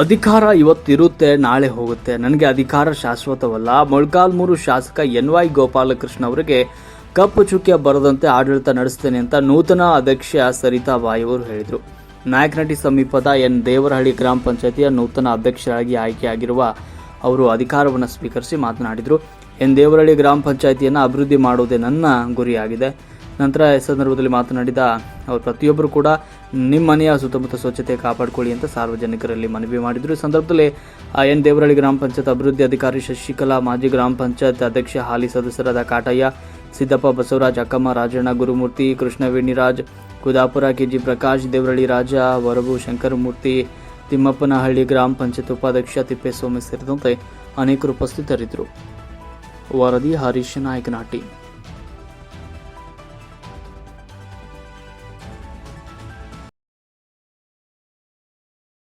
ಅಧಿಕಾರ ಇವತ್ತಿರುತ್ತೆ, ನಾಳೆ ಹೋಗುತ್ತೆ. ನನಗೆ ಅಧಿಕಾರ ಶಾಶ್ವತವಲ್ಲ. ಮೊಳಕಾಲ್ಮೂರು ಶಾಸಕ ಎನ್ ವೈ ಗೋಪಾಲಕೃಷ್ಣ ಅವರಿಗೆ ಕಪ್ಪು ಚುಕ್ಕೆ ಬರದಂತೆ ಆಡಳಿತ ನಡೆಸ್ತೇನೆ ಅಂತ ನೂತನ ಅಧ್ಯಕ್ಷ ಸರಿತಾ ಬಾಯಿ ಅವರು ಹೇಳಿದರು. ನಾಯಕನಟ್ಟಿ ಸಮೀಪದ ಎನ್ ದೇವರಹಳ್ಳಿ ಗ್ರಾಮ ಪಂಚಾಯತಿಯ ನೂತನ ಅಧ್ಯಕ್ಷರಾಗಿ ಆಯ್ಕೆಯಾಗಿರುವ ಅವರು ಅಧಿಕಾರವನ್ನು ಸ್ವೀಕರಿಸಿ ಮಾತನಾಡಿದರು. ಎನ್ ದೇವರಹಳ್ಳಿ ಗ್ರಾಮ ಪಂಚಾಯತಿಯನ್ನು ಅಭಿವೃದ್ಧಿ ಮಾಡುವುದೇ ನನ್ನ ಗುರಿಯಾಗಿದೆ. ನಂತರ ಈ ಸಂದರ್ಭದಲ್ಲಿ ಮಾತನಾಡಿದ ಅವರು ಪ್ರತಿಯೊಬ್ಬರು ಕೂಡ ನಿಮ್ಮ ಮನೆಯ ಸುತ್ತಮುತ್ತ ಸ್ವಚ್ಛತೆ ಕಾಪಾಡಿಕೊಳ್ಳಿ ಅಂತ ಸಾರ್ವಜನಿಕರಲ್ಲಿ ಮನವಿ ಮಾಡಿದರು. ಈ ಸಂದರ್ಭದಲ್ಲಿ ಎನ್. ದೇವರಹಳ್ಳಿ ಗ್ರಾಮ ಪಂಚಾಯತ್ ಅಭಿವೃದ್ಧಿ ಅಧಿಕಾರಿ ಶಶಿಕಲಾ, ಮಾಜಿ ಗ್ರಾಮ ಪಂಚಾಯತ್ ಅಧ್ಯಕ್ಷ ಹಾಲಿ ಸದಸ್ಯರಾದ ಕಾಟಯ್ಯ, ಸಿದ್ದಪ್ಪ ಬಸವರಾಜ್, ಅಕ್ಕಮ್ಮ ರಾಜಣ್ಣ, ಗುರುಮೂರ್ತಿ ಕೃಷ್ಣವೇಣಿರಾಜ್, ಕುದಾಪುರ ಕೆಜಿ ಪ್ರಕಾಶ್ ದೇವರಳ್ಳಿ ರಾಜ ವರಬು ಶಂಕರಮೂರ್ತಿ, ತಿಮ್ಮಪ್ಪನಹಳ್ಳಿ ಗ್ರಾಮ ಪಂಚಾಯತ್ ಉಪಾಧ್ಯಕ್ಷ ತಿಪ್ಪೇಸ್ವಾಮಿ ಸೇರಿದಂತೆ ಅನೇಕರು ಉಪಸ್ಥಿತರಿದ್ದರು. ವರದಿ ಹರೀಶ್ ನಾಯಕನಹಟ್ಟಿ.